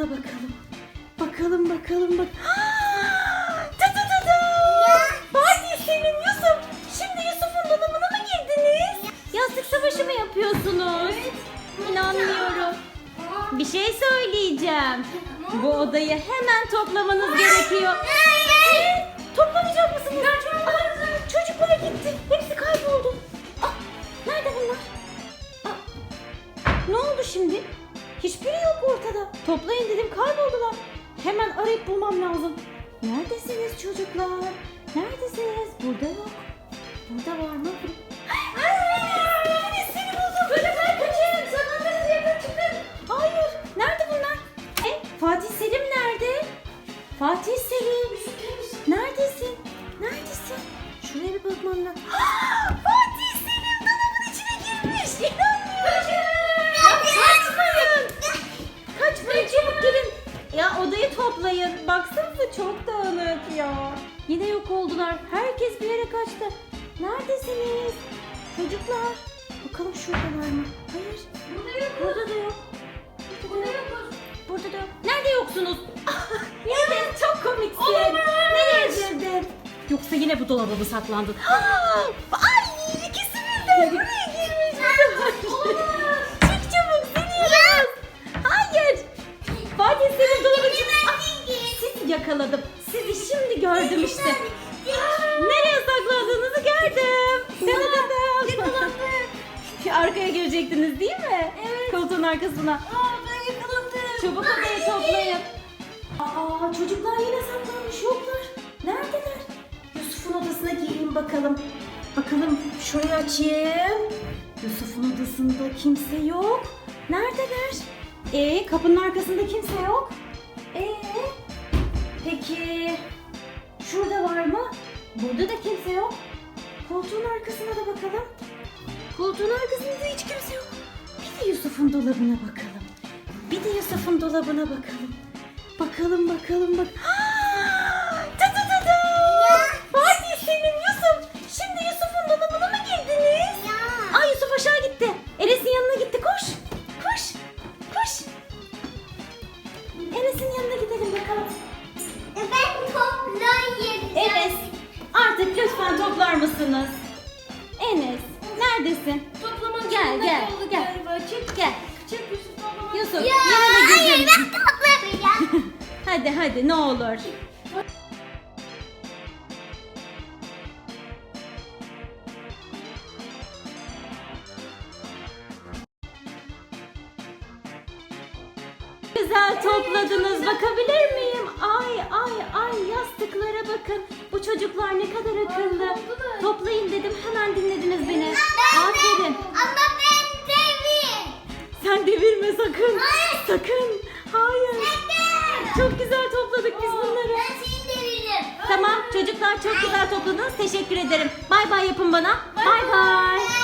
dolabına bakalım. Bakalım bakalım bak. Ta ta ta ta. Fatih Selim Yusuf. Şimdi Yusuf'un dolabına mı girdiniz? Yastık savaşı mı yapıyorsunuz? İnanmıyorum. Bir şey söyleyeceğim. Bu odayı hemen toplamanız gerekiyor. Toplamayacak mısınız? Çocuklar gitti. Hepsi kayboldu. Ah, nerede bunlar? Ah, ne oldu şimdi? Hiçbiri yok ortada. Toplayın dedim kayboldular. Hemen arayıp bulmam lazım. Neredesiniz çocuklar? Neredesiniz? Burada yok. Burada var mı? Seni buldum. Çocuklar kaçın. Saklandınız yakın çıkın. Hayır. Nerede bunlar? E, Fatih Selim nerede? Fatih Selim. Neredesin? Neredesin? Şuraya bir bakmam lazım. Toplayın. Baksanıza çok dağınık ya. Yine yok oldular. Herkes bir yere kaçtı. Neredesiniz? Çocuklar. Bakalım şurada var mı? Hayır. Burada yok. Burada da yok. Burada da yok. Burada da yok. Nerede yoksunuz? evet çok komiksin. Nereye girdin? Yoksa yine bu dolaba mı saklandın? yakaladım. Sizi şimdi gördüm işte. Nereye saklandığınızı gördüm. Yakaladım. Arkaya girecektiniz değil mi? Evet. Koltuğun arkasına. Aa ben yakaladım. Çabuk odayı toplayın. Aa çocuklar yine saklanmış yoklar. Neredeler? Yusuf'un odasına gireyim bakalım. Bakalım şurayı açayım. Yusuf'un odasında kimse yok. Neredeler? Ee kapının arkasında kimse yok. Peki şurada var mı? Burada da kimse yok. Koltuğun arkasına da bakalım. Koltuğun arkasında hiç kimse yok. Bir de Yusuf'un dolabına bakalım. Bir de Yusuf'un dolabına bakalım. Bakalım bakalım bak. Ta mısınız? Enes neredesin? Toplamak Gel, gel, gel. Çık. Gel. Çık Yusuf toplamak. Yusuf Ya yanına hayır gidelim. ben toplamayacağım. Hadi hadi ne olur. Güzel topladınız. Bakabilir miyim? Ay ay ay yastıklara bakın. Bu çocuklar ne kadar akıllı. Dedim hemen dinlediniz beni. Aferin. Ama ben devir. Sen devirme sakın. Hayır. Sakın. Hayır. Çok güzel topladık biz bunları. Ben seni deviririm. Tamam çocuklar çok güzel topladınız. Teşekkür ederim. Bay bay yapın bana. Bay bay. Bye.